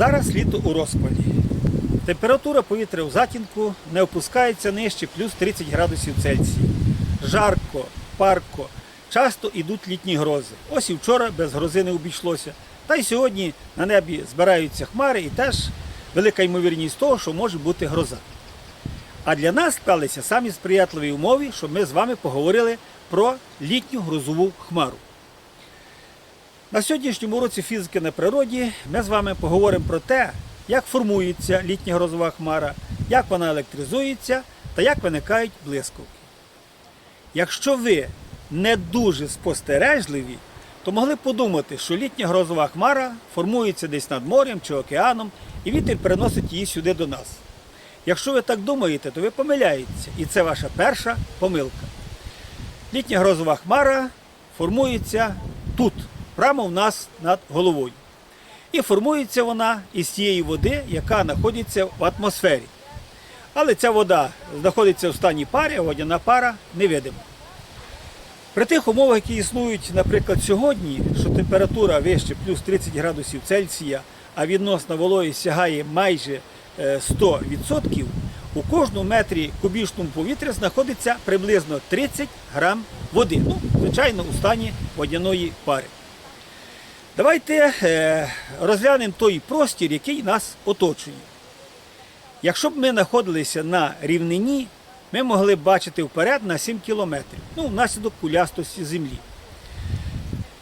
Зараз літо у розпалі. Температура повітря у затінку не опускається нижче плюс 30 градусів Цельсія. Жарко, парко, часто йдуть літні грози. Ось і вчора без грози не обійшлося. Та й сьогодні на небі збираються хмари і теж велика ймовірність того, що може бути гроза. А для нас склалися самі сприятливі умови, щоб ми з вами поговорили про літню грозову хмару. На сьогоднішньому уроці фізики на природі ми з вами поговоримо про те, як формується літня грозова хмара, як вона електризується та як виникають блискавки. Якщо ви не дуже спостережливі, то могли б подумати, що літня грозова хмара формується десь над морем чи океаном, і вітер переносить її сюди до нас. Якщо ви так думаєте, то ви помиляєтеся, і це ваша перша помилка. Літня грозова хмара формується тут, прямо в нас над головою. І формується вона із тієї води, яка знаходиться в атмосфері. Але ця вода знаходиться в стані пари, а водяна пара невидима. При тих умовах, які існують, наприклад, сьогодні, що температура вище плюс 30 градусів Цельсія, а відносна вологість сягає майже е, 100%, у кожному метрі кубічному повітря знаходиться приблизно 30 грам води. Ну, звичайно, у стані водяної пари. Давайте е, розглянемо той простір, який нас оточує. Якщо б ми знаходилися на рівнині, ми могли б бачити вперед на 7 кілометрів, ну, внаслідок кулястості землі.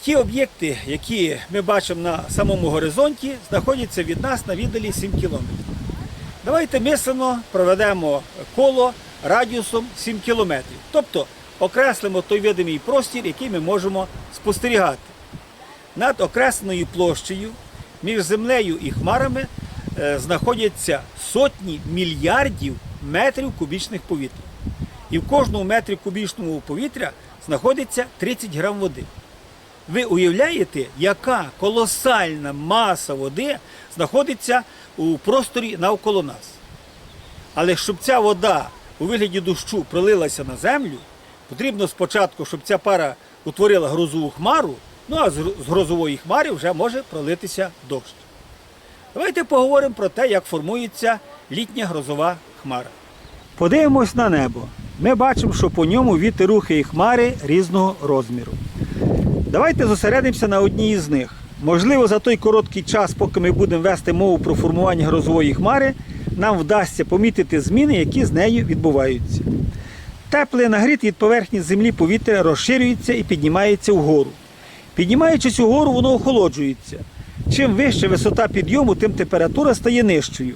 Ті об'єкти, які ми бачимо на самому горизонті, знаходяться від нас на віддалі 7 кілометрів. Давайте мислено проведемо коло радіусом 7 кілометрів. Тобто окреслимо той видимий простір, який ми можемо спостерігати. Над окресленою площею між землею і хмарами е, знаходяться сотні мільярдів метрів кубічних повітря. І в кожному метрі кубічного повітря знаходиться 30 грам води. Ви уявляєте, яка колосальна маса води знаходиться у просторі навколо нас. Але щоб ця вода у вигляді дощу пролилася на землю, потрібно спочатку, щоб ця пара утворила грозову хмару, ну а з грозової хмари вже може пролитися дощ. Давайте поговоримо про те, як формується літня грозова хмара. Подивимось на небо. Ми бачимо, що по ньому вітер рухає хмари різного розміру. Давайте зосередимося на одній із них. Можливо, за той короткий час, поки ми будемо вести мову про формування грозової хмари, нам вдасться помітити зміни, які з нею відбуваються. Тепле нагріт від поверхні землі повітря розширюється і піднімається вгору. Піднімаючись угору, воно охолоджується. Чим вища висота підйому, тим температура стає нижчою.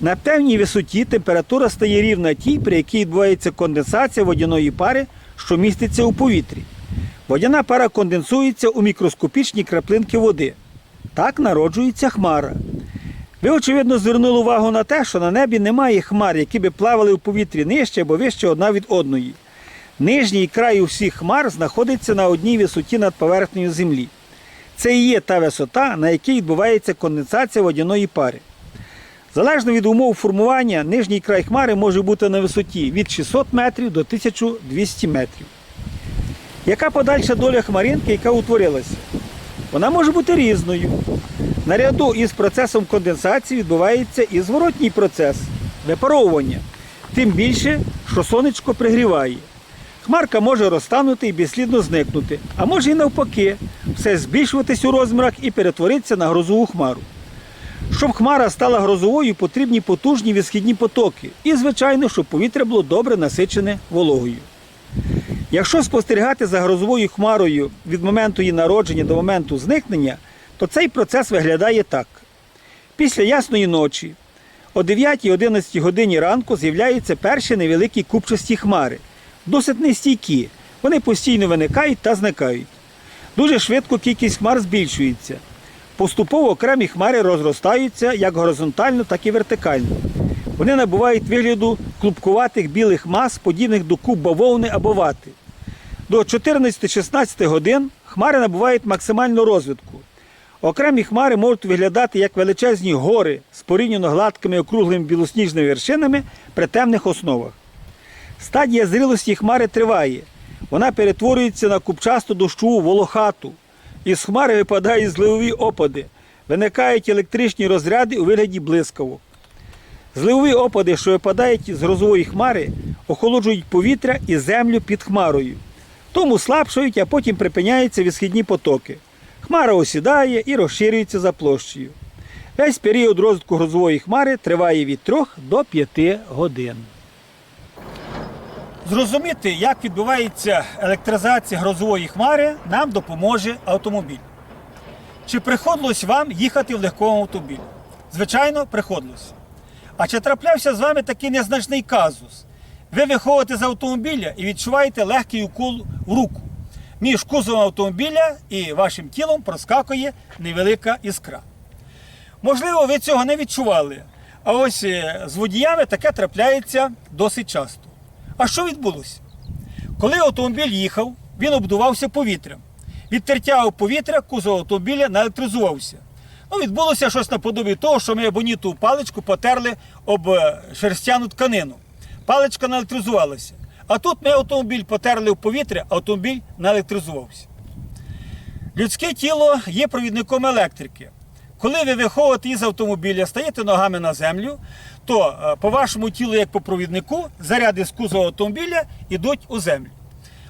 На певній висоті температура стає рівна тій, при якій відбувається конденсація водяної пари, що міститься у повітрі. Водяна пара конденсується у мікроскопічні краплинки води. Так народжується хмара. Ви, очевидно, звернули увагу на те, що на небі немає хмар, які би плавали в повітрі нижче або вище одна від одної. Нижній край усіх хмар знаходиться на одній висоті над поверхнею землі. Це і є та висота, на якій відбувається конденсація водяної пари. Залежно від умов формування, нижній край хмари може бути на висоті від 600 метрів до 1200 метрів. Яка подальша доля хмаринки, яка утворилася? Вона може бути різною. Наряду із процесом конденсації відбувається і зворотній процес випаровування. Тим більше, що сонечко пригріває. Хмарка може розтанути і безслідно зникнути, а може і навпаки, все збільшуватись у розмірах і перетворитися на грозову хмару. Щоб хмара стала грозовою, потрібні потужні висхідні потоки. І, звичайно, щоб повітря було добре насичене вологою. Якщо спостерігати за грозовою хмарою від моменту її народження до моменту зникнення, то цей процес виглядає так. Після ясної ночі о 9-11 годині ранку з'являються перші невеликі купчасті хмари, досить нестійкі. Вони постійно виникають та зникають. Дуже швидко кількість хмар збільшується. Поступово окремі хмари розростаються як горизонтально, так і вертикально. Вони набувають вигляду клубкуватих білих мас, подібних до куб бавовни або вати. До 14-16 годин хмари набувають максимальну розвитку. Окремі хмари можуть виглядати як величезні гори з порівняно гладкими округлими білосніжними вершинами при темних основах. Стадія зрілості хмари триває. Вона перетворюється на купчасту дощову волохату. Із хмари випадають зливові опади. виникають електричні розряди у вигляді блискавок. Зливові опади, що випадають з грозової хмари, охолоджують повітря і землю під хмарою. Тому слабшають, а потім припиняються відсхідні потоки. Хмара осідає і розширюється за площею. Весь період розвитку грозової хмари триває від 3 до 5 годин. Зрозуміти, як відбувається електризація грозової хмари, нам допоможе автомобіль. Чи приходилось вам їхати в легкому автомобілі? Звичайно, приходилось. А чи траплявся з вами такий незначний казус? Ви виходите з автомобіля і відчуваєте легкий укол в руку. Між кузовом автомобіля і вашим тілом проскакує невелика іскра. Можливо, ви цього не відчували. А ось е, з водіями таке трапляється досить часто. А що відбулося? Коли автомобіль їхав, він обдувався повітрям. Від тертя повітря кузов автомобіля наелектризувався. Ну, відбулося щось наподобі того, що ми абоніту паличку потерли об е, шерстяну тканину. Паличка наелектризувалася. А тут ми автомобіль потерли в повітря, автомобіль наелектризувався. Людське тіло є провідником електрики. Коли ви виходите із автомобіля, стаєте ногами на землю, то е, по вашому тілу, як по провіднику, заряди з кузова автомобіля йдуть у землю.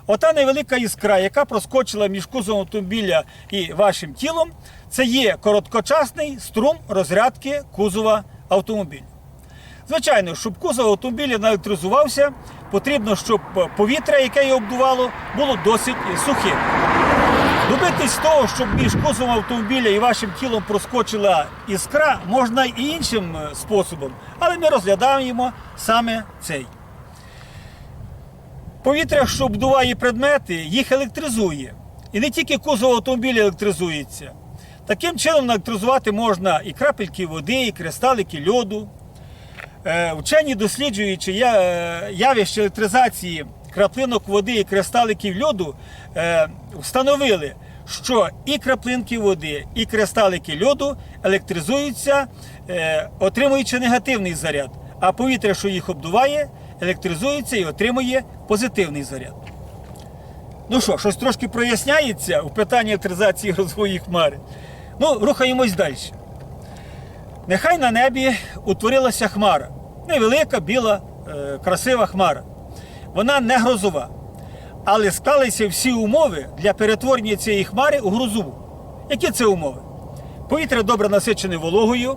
Ота невелика іскра, яка проскочила між кузовом автомобіля і вашим тілом, це є короткочасний струм розрядки кузова автомобіля. Звичайно, щоб кузов автомобіля наелектризувався, потрібно, щоб повітря, яке його обдувало, було досить сухим. Добитись того, щоб між кузовом автомобіля і вашим тілом проскочила іскра, можна і іншим е, способом, але ми розглядаємо саме цей. Повітря, що обдуває предмети, їх електризує. І не тільки кузов автомобіля електризується. Таким чином електризувати можна і крапельки води, і кристалики льоду. Е, Вчені, досліджуючи е, явище електризації краплинок води і кристаликів льоду, е, встановили, що і краплинки води, і кристалики льоду електризуються, е, отримуючи негативний заряд, а повітря, що їх обдуває, електризується і отримує позитивний заряд. Ну що, щось трошки проясняється у питанні електризації грозової хмари. Ну, рухаємось далі. Нехай на небі утворилася хмара. Невелика, біла, е, красива хмара. Вона не грозова. Але склалися всі умови для перетворення цієї хмари у грозову. Які це умови? Повітря добре насичене вологою,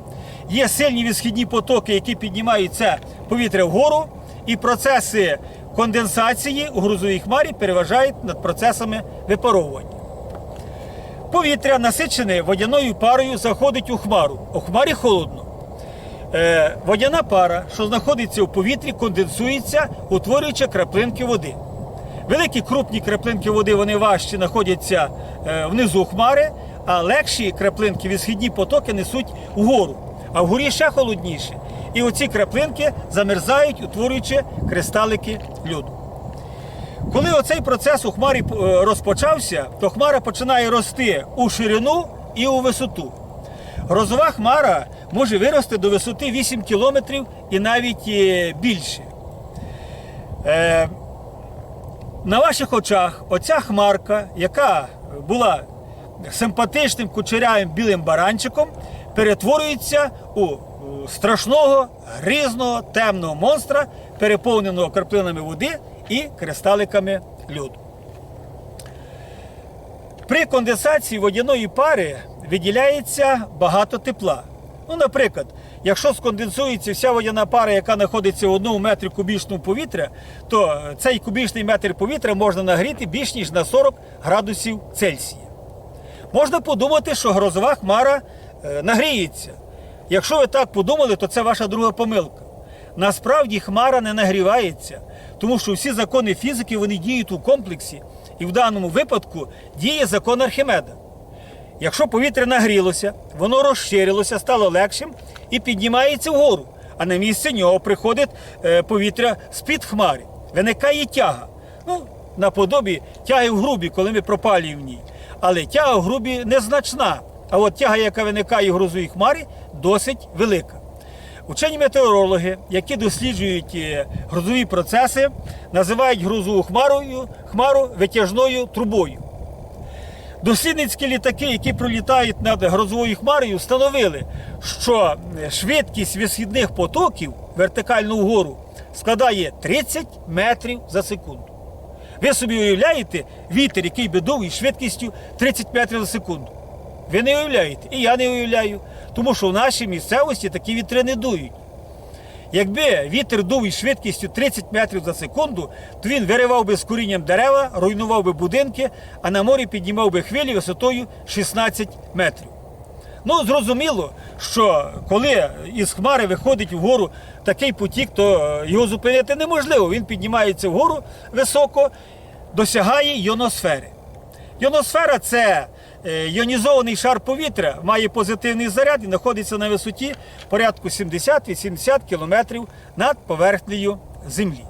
є сильні відсхідні потоки, які піднімають це повітря вгору, і процеси конденсації у грозовій хмарі переважають над процесами випаровування. Повітря, насичене водяною парою, заходить у хмару. У хмарі холодно. Е, водяна пара, що знаходиться у повітрі, конденсується, утворюючи краплинки води. Великі крупні краплинки води вони важчі знаходяться е, внизу хмари, а легші краплинки відсхідні потоки несуть вгору. А вгорі ще холодніше. І оці краплинки замерзають, утворюючи кристалики льоду. Коли оцей процес у хмарі е, розпочався, то хмара починає рости у ширину і у висоту. Грозова хмара може вирости до висоти 8 кілометрів і навіть е, більше. Е, на ваших очах оця хмарка, яка була симпатичним кучерявим білим баранчиком, перетворюється у страшного, грізного, темного монстра, переповненого краплинами води і кристаликами льоду. При конденсації водяної пари виділяється багато тепла. Ну, наприклад, якщо сконденсується вся водяна пара, яка знаходиться в одному метрі кубічного повітря, то цей кубічний метр повітря можна нагріти більш ніж на 40 градусів Цельсія. Можна подумати, що грозова хмара е, нагріється. Якщо ви так подумали, то це ваша друга помилка. Насправді хмара не нагрівається, тому що всі закони фізики вони діють у комплексі, і в даному випадку діє закон Архімеда. Якщо повітря нагрілося, воно розширилося, стало легшим і піднімається вгору, а на місце нього приходить е, повітря з-під хмари. Виникає тяга. Ну, наподобі тяги в грубі, коли ми пропалюємо в ній. Але тяга в грубі незначна. А от тяга, яка виникає в грозовій хмарі, досить велика. Учені метеорологи, які досліджують е, грозові процеси, називають грозову хмарою, хмару витяжною трубою. Дослідницькі літаки, які пролітають над грозовою хмарою, встановили, що швидкість висхідних потоків вертикально вгору складає 30 метрів за секунду. Ви собі уявляєте вітер, який би дув із швидкістю 30 метрів за секунду. Ви не уявляєте, і я не уявляю, тому що в нашій місцевості такі вітри не дують. Якби вітер дув із швидкістю 30 метрів за секунду, то він виривав би з корінням дерева, руйнував би будинки, а на морі піднімав би хвилі висотою 16 метрів. Ну, зрозуміло, що коли із хмари виходить вгору такий потік, то е, його зупинити неможливо. Він піднімається вгору високо, досягає йоносфери. Йоносфера це іонізований шар повітря, має позитивний заряд і знаходиться на висоті порядку 70-80 км над поверхнею Землі.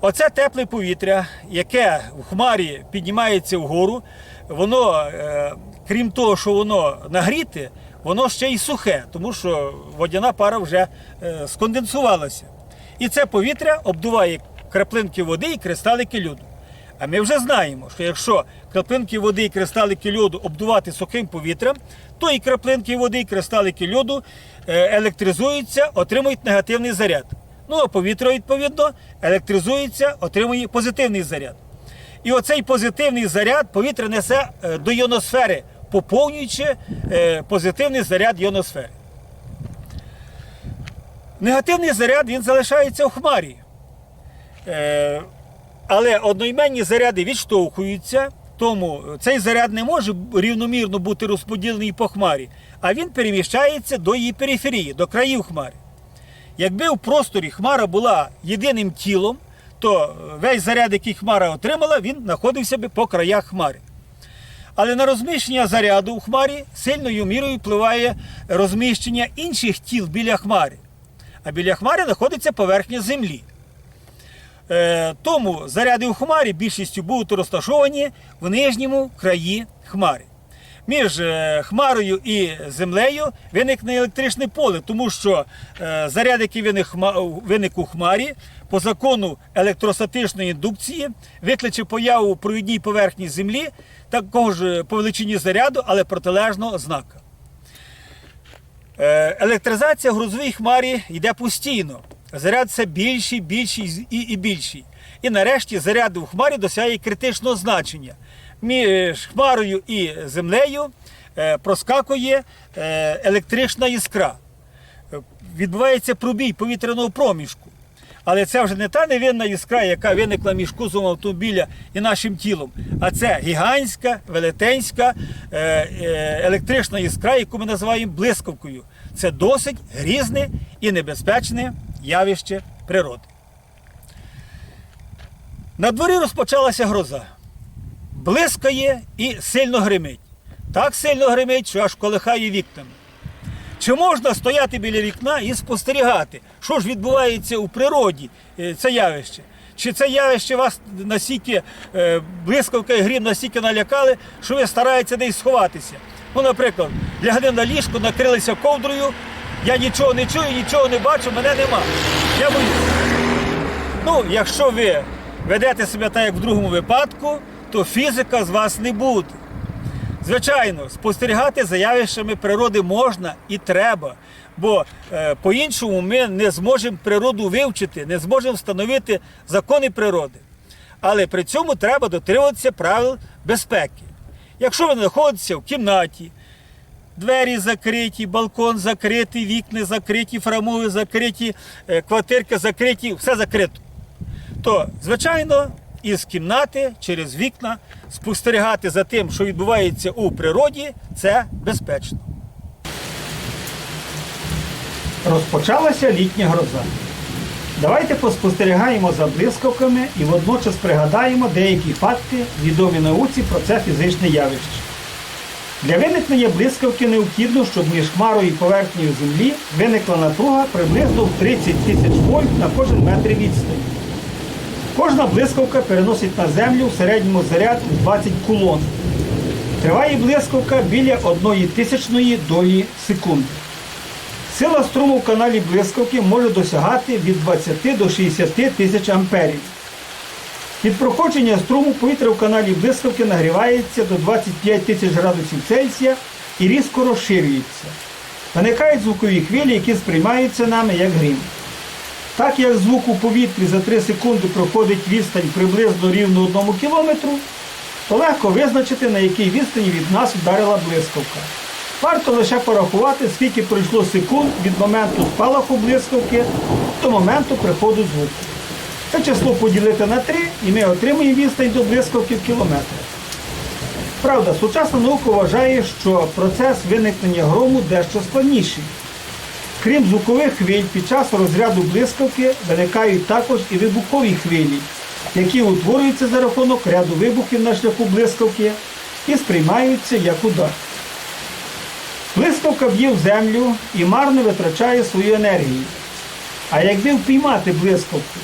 Оце тепле повітря, яке в хмарі піднімається вгору, воно, е, крім того, що воно нагріте, воно ще й сухе, тому що водяна пара вже е, сконденсувалася. І це повітря обдуває краплинки води і кристалики льоду. А ми вже знаємо, що якщо краплинки води і кристалики льоду обдувати сухим повітрям, то і краплинки води і кристалики льоду е, електризуються, отримують негативний заряд. Ну а повітря, відповідно, електризується, отримує позитивний заряд. І оцей позитивний заряд повітря несе е, до іоносфери, поповнюючи е, позитивний заряд іоносфери. Негативний заряд він залишається в хмарі. Але одноіменні заряди відштовхуються, тому цей заряд не може рівномірно бути розподілений по хмарі, а він переміщається до її периферії, до країв хмари. Якби в просторі хмара була єдиним тілом, то весь заряд, який хмара отримала, він знаходився би по краях хмари. Але на розміщення заряду в хмарі сильною мірою впливає розміщення інших тіл біля хмари. А біля хмари знаходиться поверхня землі. Е, тому заряди у хмарі більшістю будуть розташовані в нижньому краї хмари. Між е, хмарою і землею виникне електричне поле, тому що е, заряд, який виник, у хмарі, по закону електростатичної індукції, викличе появу у провідній поверхні землі такого ж по величині заряду, але протилежного знака. Електризація в грузовій хмарі йде постійно. Заряд все більший, більший і, і більший. І нарешті заряд в хмарі досягає критичного значення. Між хмарою і землею е, проскакує е, електрична іскра. Відбувається пробій повітряного проміжку. Але це вже не та невинна іскра, яка виникла між кузовом автомобіля і нашим тілом, а це гігантська, велетенська е, електрична іскра, яку ми називаємо блискавкою. Це досить грізне і небезпечне явище природи. На дворі розпочалася гроза. Блискає і сильно гримить. Так сильно гримить, що аж колихає вікнами. Чи можна стояти біля вікна і спостерігати, що ж відбувається у природі, е, це явище? Чи це явище вас настільки е, блискавка і грім настільки налякали, що ви стараєтеся десь сховатися? Ну, наприклад, лягли на ліжку, накрилися ковдрою, я нічого не чую, нічого не бачу, мене нема. Я боюсь. Ну, якщо ви ведете себе так, як в другому випадку, то фізика з вас не буде. Звичайно, спостерігати за явищами природи можна і треба, бо е, по-іншому ми не зможемо природу вивчити, не зможемо встановити закони природи. Але при цьому треба дотримуватися правил безпеки. Якщо ви знаходитеся в кімнаті, двері закриті, балкон закритий, вікна закриті, фрамуги закриті, е, квартирки закриті, все закрито то, звичайно, із кімнати через вікна спостерігати за тим, що відбувається у природі, це безпечно. Розпочалася літня гроза. Давайте поспостерігаємо за блискавками і водночас пригадаємо деякі факти, відомі науці про це фізичне явище. Для виникнення блискавки необхідно, щоб між хмарою і поверхнею землі виникла напруга приблизно в 30 тисяч вольт на кожен метр відстані. Кожна блискавка переносить на землю в середньому заряд 20 кулон. Триває блискавка біля 1 тисячної долі секунди. Сила струму в каналі блискавки може досягати від 20 до 60 тисяч амперів. Від проходження струму повітря в каналі блискавки нагрівається до 25 тисяч градусів Цельсія і різко розширюється. Виникають звукові хвилі, які сприймаються нами як грім. Так як звук у повітрі за 3 секунди проходить відстань приблизно рівно 1 кілометру, то легко визначити, на якій відстані від нас вдарила блискавка. Варто лише порахувати, скільки пройшло секунд від моменту спалаху блискавки до моменту приходу звуку. Це число поділити на 3 і ми отримаємо відстань до блискавки в кілометрах. Правда, сучасна наука вважає, що процес виникнення грому дещо складніший. Крім звукових хвиль, під час розряду блискавки виникають також і вибухові хвилі, які утворюються за рахунок ряду вибухів на шляху блискавки і сприймаються як удар. Блискавка б'є в землю і марно витрачає свою енергію. А якби впіймати блискавку,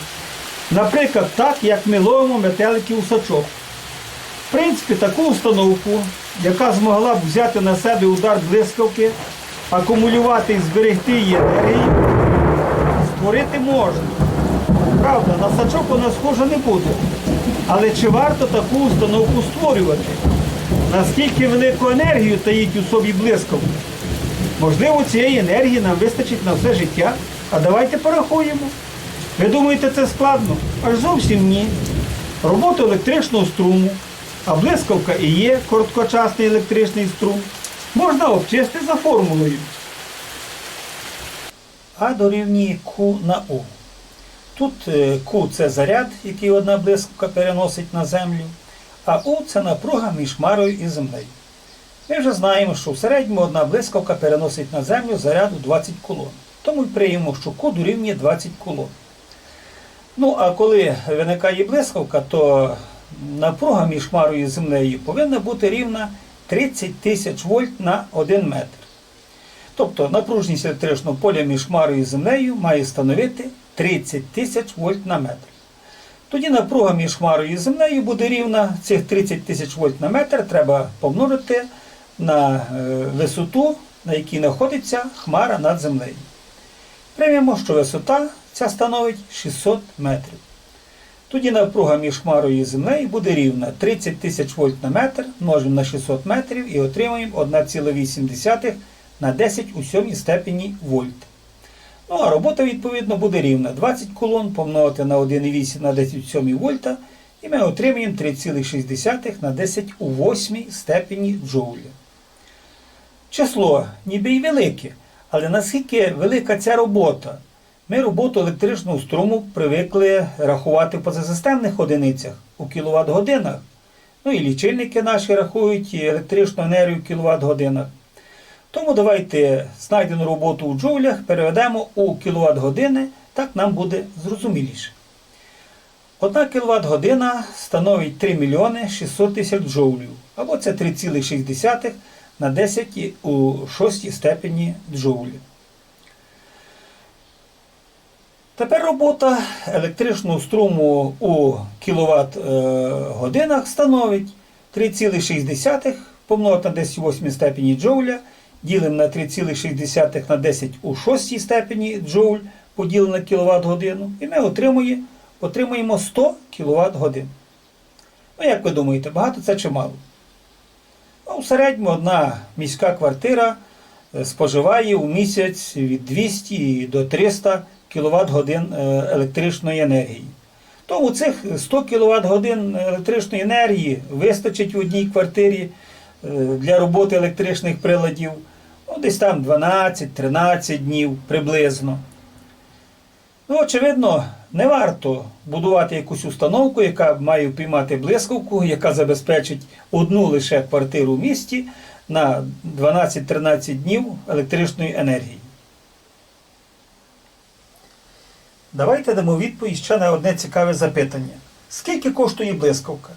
наприклад, так, як ми ловимо метеликів у сачок. В принципі, таку установку, яка змогла б взяти на себе удар блискавки, акумулювати і зберегти її енергію, створити можна. Правда, на сачок вона схожа не буде. Але чи варто таку установку створювати? Наскільки велику енергію таїть у собі блискавка? Можливо, цієї енергії нам вистачить на все життя. А давайте порахуємо. Ви думаєте, це складно? Аж зовсім ні. Робота електричного струму, а блискавка і є короткочасний електричний струм, можна обчисти за формулою. А дорівнює Q на U. Тут е, Q це заряд, який одна блискавка переносить на землю, а U це напруга між хмарою і землею. Ми вже знаємо, що в середньому одна блискавка переносить на землю заряду 20 кулон. Тому й приймемо, що Q дорівнює 20 кулон. Ну, а коли виникає блискавка, то напруга між хмарою і землею повинна бути рівна 30 тисяч вольт на 1 метр. Тобто напружність електричного поля між хмарою і землею має становити 30 тисяч вольт на метр. Тоді напруга між хмарою і землею буде рівна цих 30 тисяч вольт на метр треба помножити на е, висоту, на якій знаходиться хмара над землею. Приймемо, що висота ця становить 600 метрів. Тоді напруга між хмарою і землею буде рівна 30 тисяч вольт на метр, множимо на 600 метрів і отримуємо 1,8 на 10 у сьомій степені вольт. Ну а робота, відповідно, буде рівна 20 кулон помножити на 1,8 на 10 у сьомій вольта, і ми отримуємо 3,6 на 10 у восьмій степені джоуля. Число ніби й велике, але наскільки велика ця робота? Ми роботу електричного струму привикли рахувати в позасистемних одиницях у кіловат годинах. Ну і лічильники наші рахують електричну енергію в кіловат годинах. Тому давайте знайдену роботу у джоулях переведемо у кіловат години, так нам буде зрозуміліше. Одна кіловат година становить 3 мільйони 600 тисяч джоулів, або це 3,6 на 10 у 6 степені джоулів. Тепер робота електричного струму у кіловат годинах становить 3,6 помножити на 10 у 8 степені джоуля, ділимо на 3,6 на 10 у 6 степені джоуль поділено на кіловат годину, і ми отримуємо, отримуємо 100 кВт годин. Ну, як ви думаєте, багато це чи мало? Ну, в середньому одна міська квартира е, споживає у місяць від 200 до 300 кВт годин електричної енергії. Тому цих 100 кВт годин електричної енергії вистачить в одній квартирі е, для роботи електричних приладів ну, десь там 12-13 днів приблизно. Ну, очевидно, не варто будувати якусь установку, яка має впіймати блискавку, яка забезпечить одну лише квартиру в місті на 12-13 днів електричної енергії. Давайте дамо відповідь ще на одне цікаве запитання. Скільки коштує блискавка?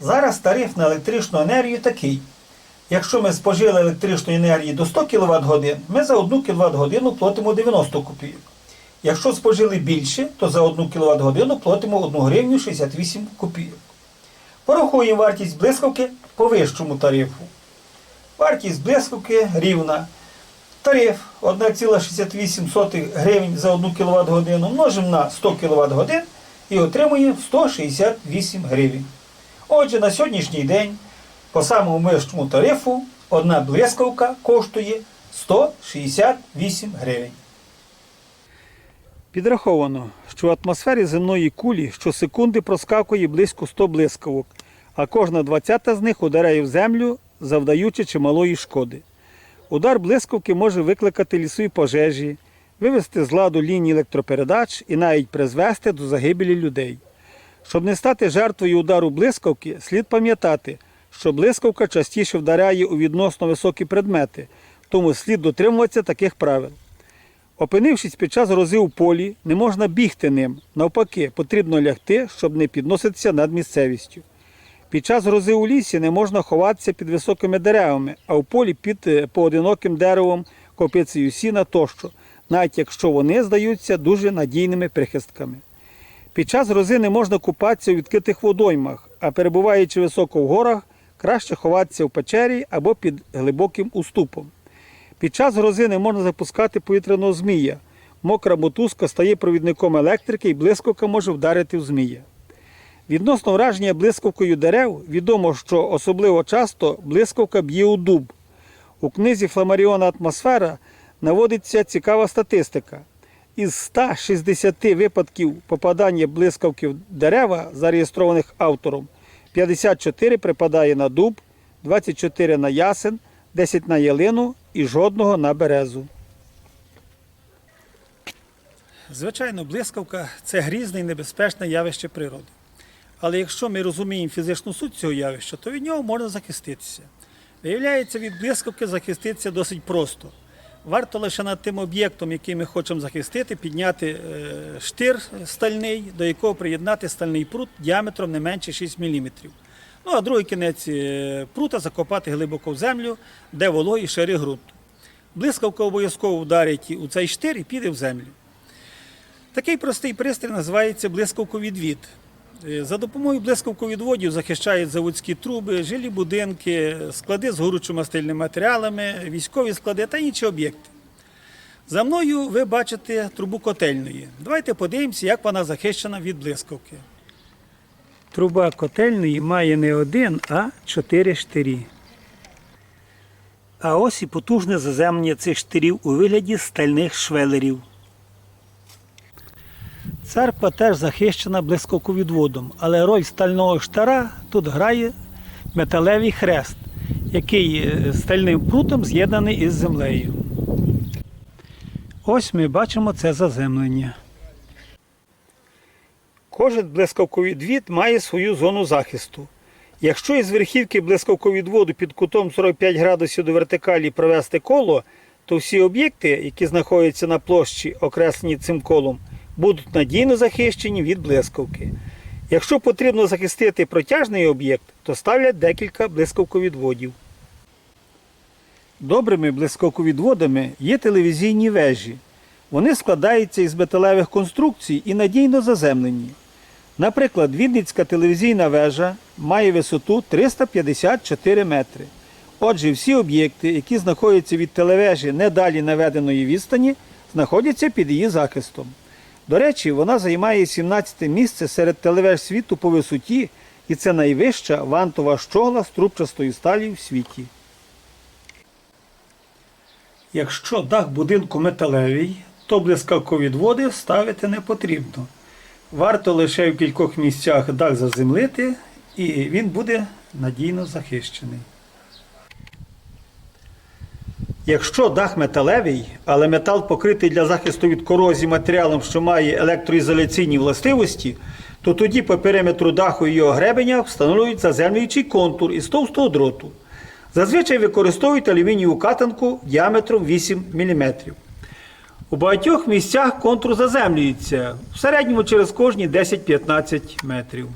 Зараз тариф на електричну енергію такий. Якщо ми спожили електричної енергії до 100 кВт годин, ми за 1 кВт годину платимо 90 копійок. Якщо спожили більше, то за 1 кВт годину платимо 1 гривню 68 копійок. Порахуємо вартість блискавки по вищому тарифу. Вартість блискавки рівна. Тариф 1,68 гривень за 1 кВт годину множимо на 100 кВт годин і отримує 168 гривень. Отже, на сьогоднішній день по самому вищому тарифу одна блискавка коштує 168 гривень. Підраховано, що в атмосфері земної кулі щосекунди проскакує близько 100 блискавок, а кожна двадцята з них ударяє в землю, завдаючи чималої шкоди. Удар блискавки може викликати лісові пожежі, вивести з ладу лінії електропередач і навіть призвести до загибелі людей. Щоб не стати жертвою удару блискавки, слід пам'ятати, що блискавка частіше вдаряє у відносно високі предмети, тому слід дотримуватися таких правил. Опинившись під час грози у полі, не можна бігти ним. Навпаки, потрібно лягти, щоб не підноситися над місцевістю. Під час грози у лісі не можна ховатися під високими деревами, а в полі під е, поодиноким деревом, копицею сіна тощо, навіть якщо вони здаються дуже надійними прихистками. Під час грози не можна купатися у відкритих водоймах, а перебуваючи високо в горах, краще ховатися в печері або під глибоким уступом. Під час грози не можна запускати повітряного змія. Мокра мотузка стає провідником електрики і блискавка може вдарити в змія. Відносно враження блискавкою дерев відомо, що особливо часто блискавка б'є у дуб. У книзі Фламаріона Атмосфера наводиться цікава статистика. Із 160 випадків попадання блискавки в дерева, зареєстрованих автором, 54 припадає на дуб, 24 на ясен, 10 на ялину і жодного на березу. Звичайно, блискавка це грізне і небезпечне явище природи. Але якщо ми розуміємо фізичну суть цього явища, то від нього можна захиститися. Виявляється, від блискавки захиститися досить просто. Варто лише над тим об'єктом, який ми хочемо захистити, підняти е, штир стальний, до якого приєднати стальний прут діаметром не менше 6 мм. Ну а другий кінець е, прута закопати глибоко в землю, де вологі шари ґрунту. Блискавка обов'язково вдарить у цей штир і піде в землю. Такий простий пристрій називається блискавковідвід. Е, За допомогою блискавковідводів захищають заводські труби, жилі будинки, склади з горючо-мастильними матеріалами, військові склади та інші об'єкти. За мною ви бачите трубу котельної. Давайте подивимося, як вона захищена від блискавки. Труба котельної має не один, а чотири штирі. А ось і потужне заземлення цих штирів у вигляді стальних швелерів. Церква теж захищена блискавковідводом, але роль стального штара тут грає металевий хрест, який е, стальним прутом з'єднаний із землею. Ось ми бачимо це заземлення. Кожен блискавковідвід має свою зону захисту. Якщо із верхівки блискавковідводу під кутом 45 градусів до вертикалі провести коло, то всі об'єкти, які знаходяться на площі, окреслені цим колом, будуть надійно захищені від блискавки. Якщо потрібно захистити протяжний об'єкт, то ставлять декілька блискавковідводів. Добрими блискавковідводами є телевізійні вежі. Вони складаються із металевих конструкцій і надійно заземлені. Наприклад, Вінницька телевізійна вежа має висоту 354 метри. Отже, всі об'єкти, які знаходяться від телевежі не далі наведеної відстані, знаходяться під її захистом. До речі, вона займає 17 місце серед телевеж світу по висоті, і це найвища вантова щогла з трубчастої сталі в світі. Якщо дах будинку металевий, то блискавковідводи ставити не потрібно. Варто лише в кількох місцях дах заземлити, і він буде надійно захищений. Якщо дах металевий, але метал покритий для захисту від корозії матеріалом, що має електроізоляційні властивості, то тоді по периметру даху і його гребеня встановлюють заземлюючий контур із товстого дроту. Зазвичай використовують алюмінієву катанку діаметром 8 мм. У багатьох місцях контур заземлюється в середньому через кожні 10-15 метрів.